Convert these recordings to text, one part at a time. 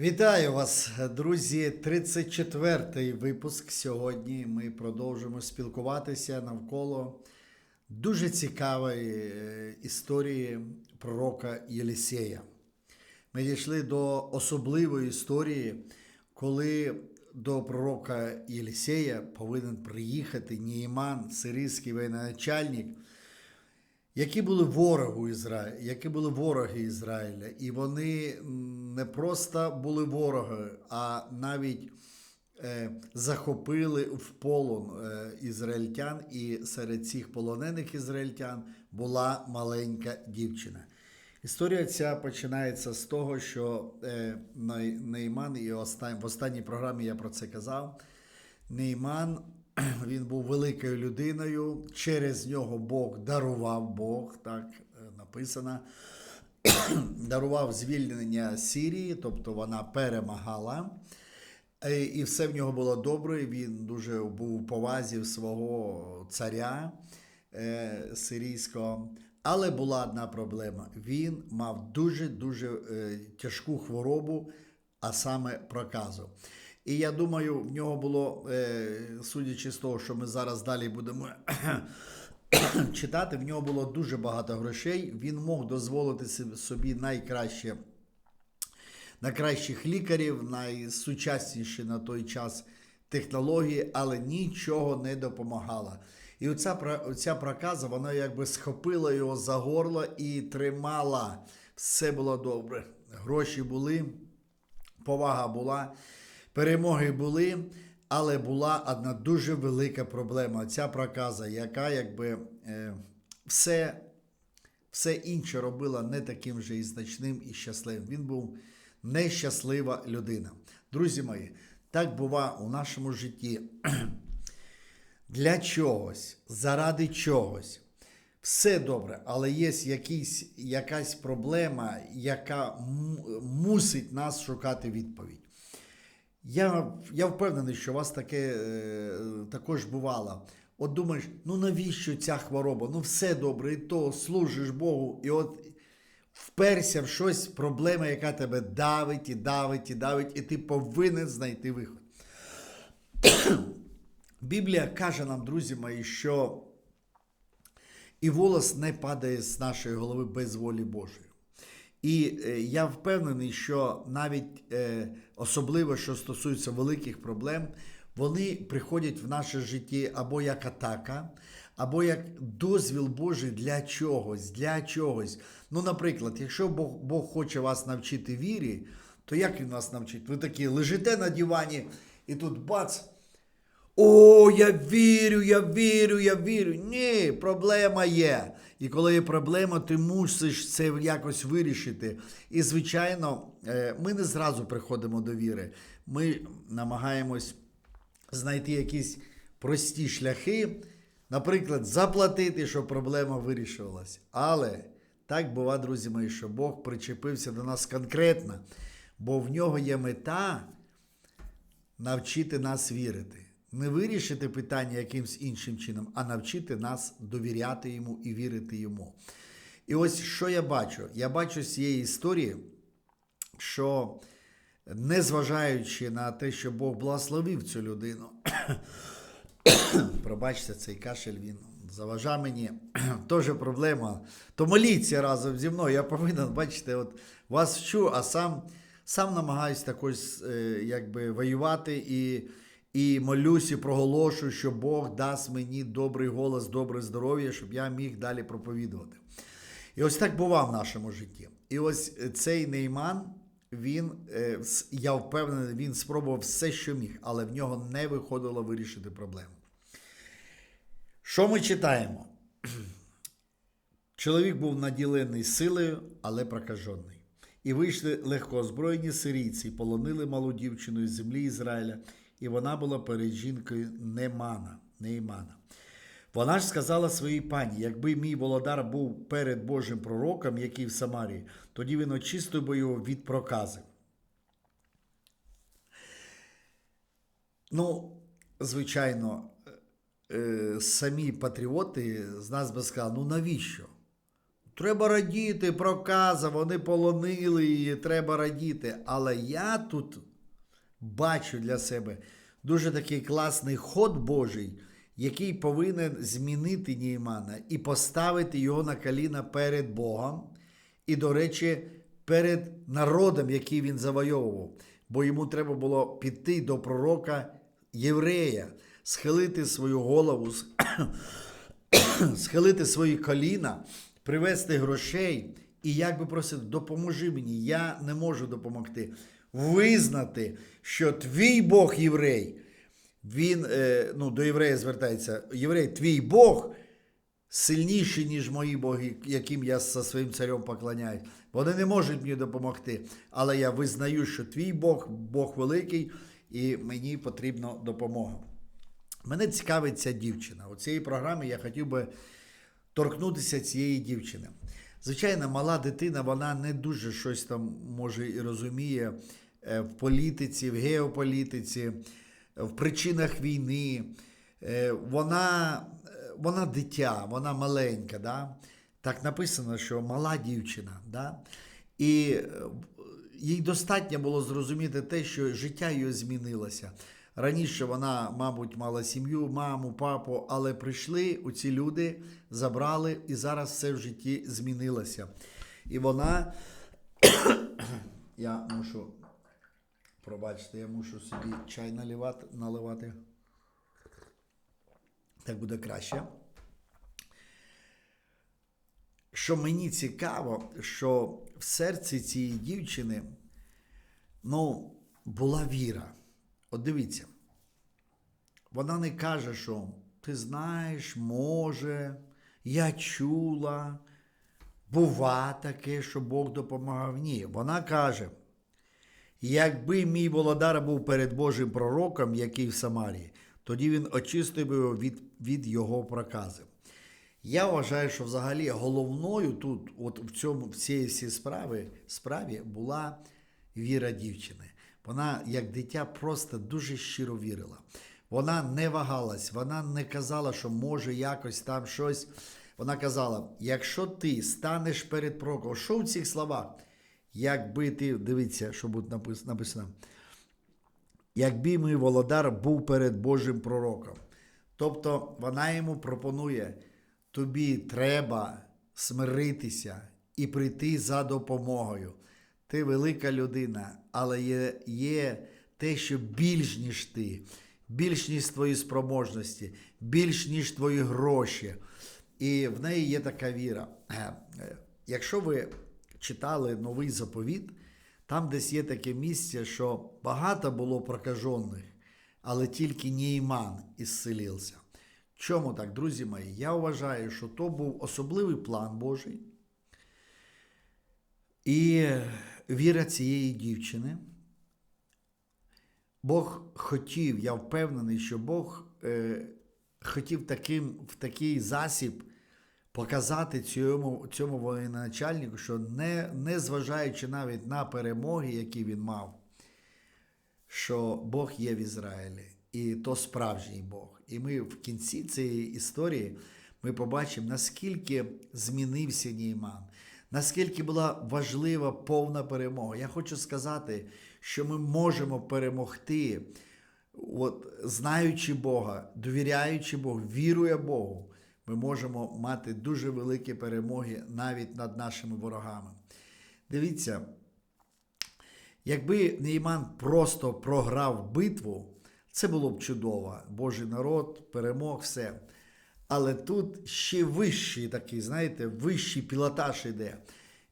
Вітаю вас, друзі. 34-й випуск. Сьогодні ми продовжимо спілкуватися навколо дуже цікавої е, історії пророка Єлісея. Ми дійшли до особливої історії, коли до пророка Єлісея повинен приїхати Ніїман, сирійський воєначальник, які були ворогу Ізраїля, які були вороги Ізраїля, і вони не просто були вороги, а навіть е, захопили в полон е, ізраїльтян, і серед цих полонених ізраїльтян була маленька дівчина. Історія ця починається з того, що е, Нейман, і остан- в останній програмі я про це казав. Нейман він був великою людиною. Через нього Бог дарував Бог, так е, написано. дарував звільнення Сирії, тобто вона перемагала. Е, І все в нього було добре. Він дуже був у повазі свого царя е, сирійського. Але була одна проблема. Він мав дуже-дуже е, тяжку хворобу, а саме проказу. І я думаю, в нього було, е, судячи з того, що ми зараз далі будемо читати, в нього було дуже багато грошей. Він мог дозволити собі найкраще найкращих лікарів, найсучасніші на той час технології, але нічого не допомагало. І оця, оця проказа, вона якби схопила його за горло і тримала. Все було добре. Гроші були, повага була, перемоги були, але була одна дуже велика проблема. Ця проказа, яка якби е, все все інше робила не таким же і значним і щасливим. Він був нещаслива людина. Друзі мої, так бува у нашому житті. Для чогось, заради чогось. Все добре, але є якийсь, якась проблема, яка мусить нас шукати відповідь. Я, я впевнений, що у вас таке е, також бувало. От думаєш, ну навіщо ця хвороба? Ну все добре, і то служиш Богу, і от вперся в щось, проблема, яка тебе давить і давить і давить, і ти повинен знайти виход. Біблія каже нам, друзі мої, що і волос не падає з нашої голови без волі Божої. І е, я впевнений, що навіть е, особливо, що стосується великих проблем, вони приходять в наше житті або як атака, або як дозвіл Божий для чогось, для чогось. Ну, наприклад, якщо Бог, Бог хоче вас навчити вірі, то як він вас навчить? Ви такі лежите на дивані, і тут бац. О, я вірю, я вірю, я вірю. Ні, проблема є. І коли є проблема, ти мусиш це якось вирішити. І, звичайно, е, ми не зразу приходимо до віри. Ми намагаємось знайти якісь прості шляхи, наприклад, заплатити, щоб проблема вирішувалась. Але так бува, друзі мої, що Бог причепився до нас конкретно, бо в нього є мета навчити нас вірити. Не вирішити питання якимсь іншим чином, а навчити нас довіряти йому і вірити йому. І ось що я бачу? Я бачу з цієї історії, що незважаючи на те, що Бог благословив цю людину, пробачте, цей кашель він заважав мені, теж проблема. То моліться разом зі мною. Я повинен, бачите, от вас вчу, а сам, сам намагаюсь також е, якби воювати і, і молюсь, і проголошую, що Бог дасть мені добрий голос, добре здоров'я, щоб я міг далі проповідувати. І ось так бува в нашому житті. І ось е, цей нейман, він, е, я впевнений, він спробував все, що міг, але в нього не виходило вирішити проблему. Що ми читаємо? Чоловік був наділений силою, але прокажений. І вийшли легкоозброєні сирійці, і полонили малу дівчину із землі Ізраїля, і вона була перед жінкою Немана, Неймана. Вона ж сказала своїй пані: якби мій володар був перед Божим пророком, який в Самарії, тоді він очистив би його від прокази. Ну, звичайно, е, самі патріоти з нас би сказали, ну навіщо? треба радіти, проказа, вони полонили її, треба радіти. Але я тут бачу для себе дуже такий класний ход Божий, який повинен змінити Неймана і поставити його на коліна перед Богом. І, до речі, перед народом, який він завойовував. Бо йому треба було піти до пророка єврея, схилити свою голову, схилити свої коліна, привезти грошей і як би просити, допоможи мені, я не можу допомогти. Визнати, що твій Бог єврей, він е, ну, до єврея звертається, єврей, твій Бог сильніший, ніж мої боги, яким я за своїм царем поклоняюсь. Вони не можуть мені допомогти. Але я визнаю, що твій Бог Бог великий, і мені потрібна допомога. Мене цікавить ця дівчина. У цій програмі я хотів би торкнутися цієї дівчини. Звичайно, мала дитина, вона не дуже щось там може і розуміє е, в політиці, в геополітиці, в причинах війни. Е, Вона, е, вона дитя, вона маленька. Да? Так написано, що мала дівчина. Да? І їй достатньо було зрозуміти те, що життя її змінилося. Раніше вона, мабуть, мала сім'ю, маму, папу, але прийшли у ці люди, забрали, і зараз все в житті змінилося. І вона, я мушу, пробачте, я мушу собі чай наливати, наливати. Так буде краще. Що мені цікаво, що в серці цієї дівчини ну, була віра. От дивіться, вона не каже, що ти знаєш, може, я чула, бува таке, що Бог допомагав. Ні, вона каже, якби мій володар був перед Божим пророком, який в Самарії, тоді він очистив би його від, від його прокази. Я вважаю, що взагалі головною тут, от в цьому в цій всій справі, справі, була віра дівчини. Вона, як дитя, просто дуже щиро вірила. Вона не вагалась, вона не казала, що може якось там щось. Вона казала: якщо ти станеш перед пророком, що в цих словах? Якби ти, дивіться, що буде написано, якби мій володар був перед Божим пророком. Тобто вона йому пропонує, тобі треба смиритися і прийти за допомогою. Ти велика людина, але є, є те, що більш ніж ти, більш ніж твої спроможності, більш ніж твої гроші. І в неї є така віра. Е, е, Якщо ви читали новий заповіт, там десь є таке місце, що багато було прокажених, але тільки Нейман ісцелився. Чому так, друзі мої? Я вважаю, що то був особливий план Божий. І віра цієї дівчини. Бог хотів, я впевнений, що Бог е, хотів таким, в такий засіб показати цьому, цьому воєначальнику, що не, не зважаючи навіть на перемоги, які він мав, що Бог є в Ізраїлі, і то справжній Бог. І ми в кінці цієї історії ми побачимо, наскільки змінився Нейман, наскільки була важлива повна перемога. Я хочу сказати, що ми можемо перемогти, от, знаючи Бога, довіряючи Богу, вірує Богу. Ми можемо мати дуже великі перемоги навіть над нашими ворогами. Дивіться, Якби Нейман просто програв битву, це було б чудово. Божий народ, перемог, все. Але тут ще вищий такий, знаєте, вищий пілотаж іде.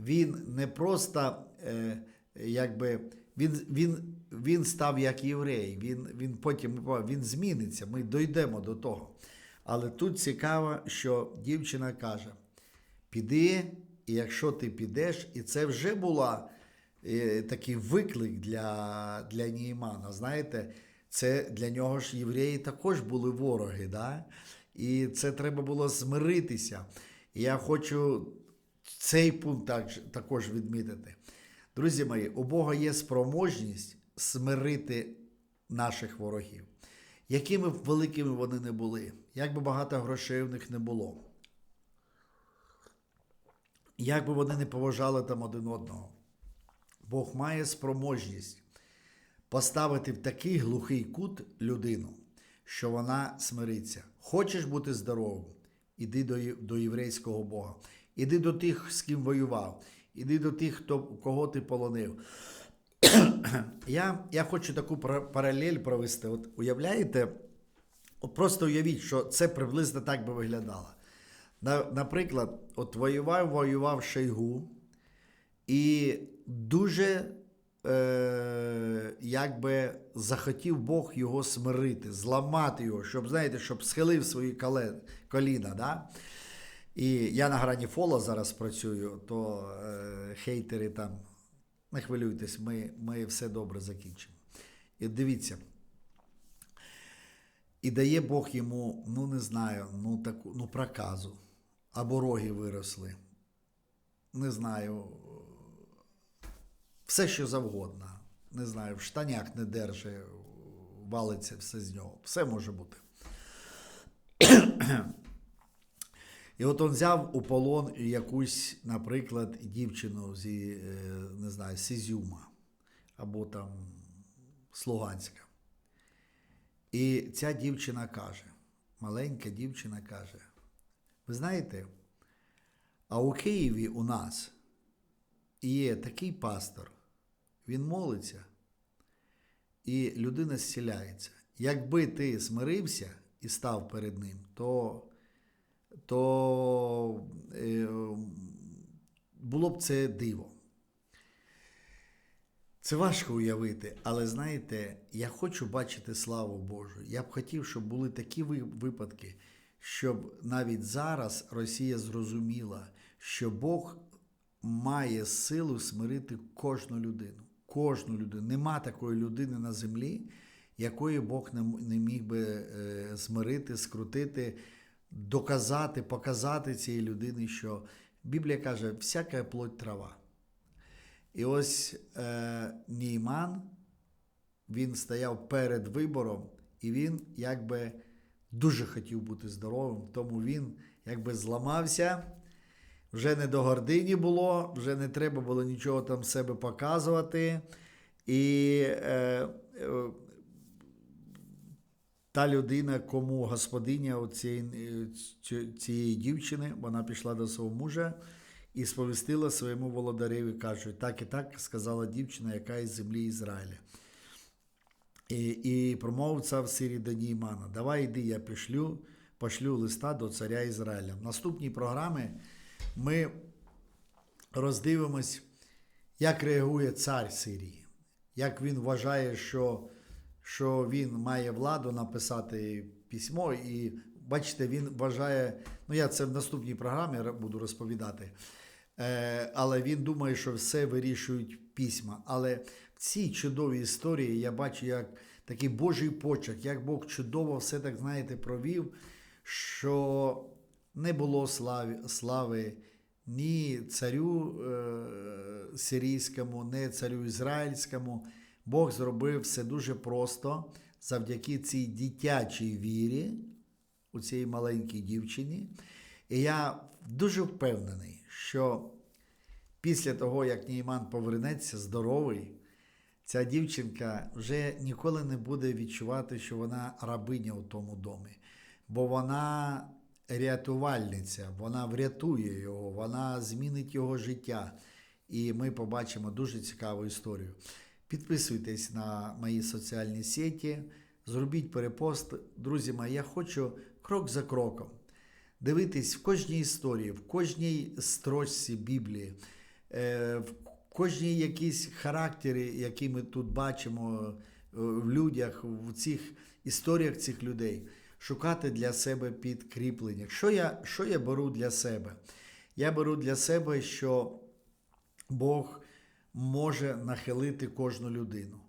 Він не просто е, якби. Він, він, він став як єврей, він, він потім він зміниться, ми дійдемо до того. Але тут цікаво, що дівчина каже: піди, і якщо ти підеш, і це вже була е, такий виклик для, для Неймана. Знаєте, це для нього ж євреї також були вороги. Да? І це треба було змиритися. І я хочу цей пункт також, відмітити. Друзі мої, у Бога є спроможність смирити наших ворогів, якими б великими вони не були, як би багато грошей в них не було. як би вони не поважали там один одного. Бог має спроможність поставити в такий глухий кут людину, що вона смириться. Хочеш бути здоровим? Іди до, до єврейського Бога. Іди до тих, з ким воював. Іди до тих, хто, кого ти полонив. я, я хочу таку паралель провести. От уявляєте, от просто уявіть, що це приблизно так би виглядало. На, наприклад, от воював, воював Шойгу, і дуже е, якби захотів Бог його смирити, зламати його, щоб, знаєте, щоб схилив свої коліна. Да? І я на грані фола зараз працюю, то е, хейтери там, не хвилюйтесь, ми, ми все добре закінчимо. І дивіться. І дає Бог йому, ну не знаю, ну таку, ну проказу. Або роги виросли. Не знаю. Все, що завгодно. Не знаю, в штанях не держи, валиться все з нього. Все може бути. І от він взяв у полон якусь, наприклад, дівчину зі, е, не знаю, з Ізюма або там з Луганська. І ця дівчина каже, маленька дівчина каже: ви знаєте, а у Києві у нас є такий пастор, він молиться, і людина зціляється. Якби ти смирився і став перед ним, то, то е, було б це диво. Це важко уявити, але знаєте, я хочу бачити славу Божу. Я б хотів, щоб були такі випадки, щоб навіть зараз Росія зрозуміла, що Бог має силу смирити кожну людину. Кожну людину. Нема такої людини на землі, якої Бог не, міг би е, змирити, скрутити, доказати, показати цій людині, що Біблія каже, всяка плоть трава. І ось е, Нійман, він стояв перед вибором, і він якби дуже хотів бути здоровим, тому він якби зламався. Вже не до гордині було, вже не треба було нічого там себе показувати. І е, е, та людина, кому господиня оцієї, ці- цієї дівчини, вона пішла до свого мужа і сповістила своєму володареві, каже, так і так сказала дівчина, яка із землі Ізраїля. І, і промовив цар в Сирі до давай йди, я пішлю, пошлю листа до царя Ізраїля. В наступній програмі ми роздивимось, як реагує цар Сирії, як він вважає, що, що він має владу написати письмо, і бачите, він вважає, ну я це в наступній програмі буду розповідати. Е, але він думає, що все вирішують письма. Але в цій чудовій історії я бачу, як такий Божий почерк, як Бог чудово все так, знаєте, провів, що не було слави, слави ні царю е, сирійському, ні царю ізраїльському. Бог зробив все дуже просто завдяки цій дитячій вірі у цій маленькій дівчині. І я дуже впевнений, що після того, як Нейман повернеться здоровий, ця дівчинка вже ніколи не буде відчувати, що вона рабиня у тому домі, бо вона рятувальниця, вона врятує його, вона змінить його життя. І ми побачимо дуже цікаву історію. Підписуйтесь на мої соціальні сеті, зробіть перепост. Друзі мої, я хочу крок за кроком дивитись в кожній історії, в кожній строчці Біблії, е, в кожній якійсь характері, які ми тут бачимо е, в людях, в цих історіях цих людей, шукати для себе підкріплення. Що я, що я беру для себе? Я беру для себе, що Бог може нахилити кожну людину.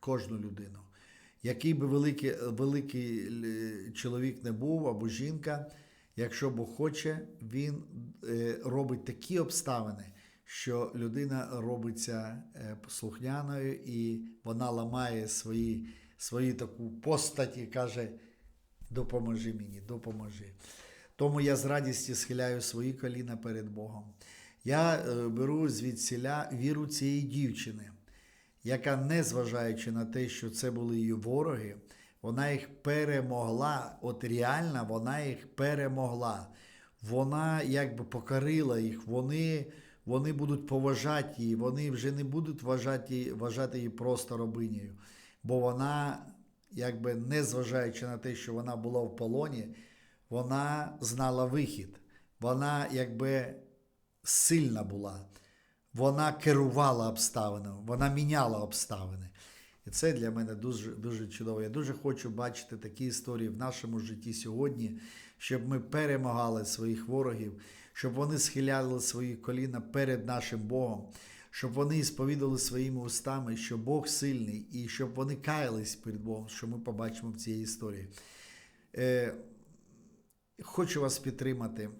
Кожну людину. Який би великий, великий е, чоловік не був або жінка, якщо Бог хоче, він е, робить такі обставини, що людина робиться е, послухняною і вона ламає свої, свої таку постать і каже: допоможи мені, допоможи. Тому я з радістю схиляю свої коліна перед Богом. Я е, беру звідсіля віру цієї дівчини, яка, незважаючи на те, що це були її вороги, вона їх перемогла. От реально вона їх перемогла. Вона якби покорила їх, вони, вони будуть поважати її, вони вже не будуть вважати, вважати її просто рабинею. Бо вона, якби незважаючи на те, що вона була в полоні, вона знала вихід. Вона якби сильна була. Вона керувала обставинами, вона міняла обставини. І це для мене дуже, дуже чудово. Я дуже хочу бачити такі історії в нашому житті сьогодні, щоб ми перемагали своїх ворогів, щоб вони схиляли свої коліна перед нашим Богом, щоб вони сповідали своїми устами, що Бог сильний, і щоб вони каялись перед Богом, що ми побачимо в цій історії. Е, хочу вас підтримати.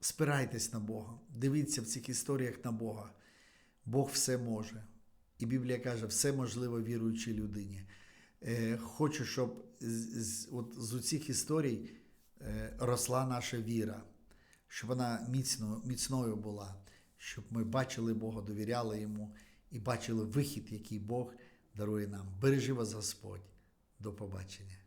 Спирайтесь на Бога, дивіться в цих історіях на Бога. Бог все може. І Біблія каже, все можливо віруючій людині. Е, хочу, щоб з, з, от, з цих історій е, росла наша віра, щоб вона міцно, міцною була, щоб ми бачили Бога, довіряли Йому і бачили вихід, який Бог дарує нам. Бережи вас Господь. До побачення.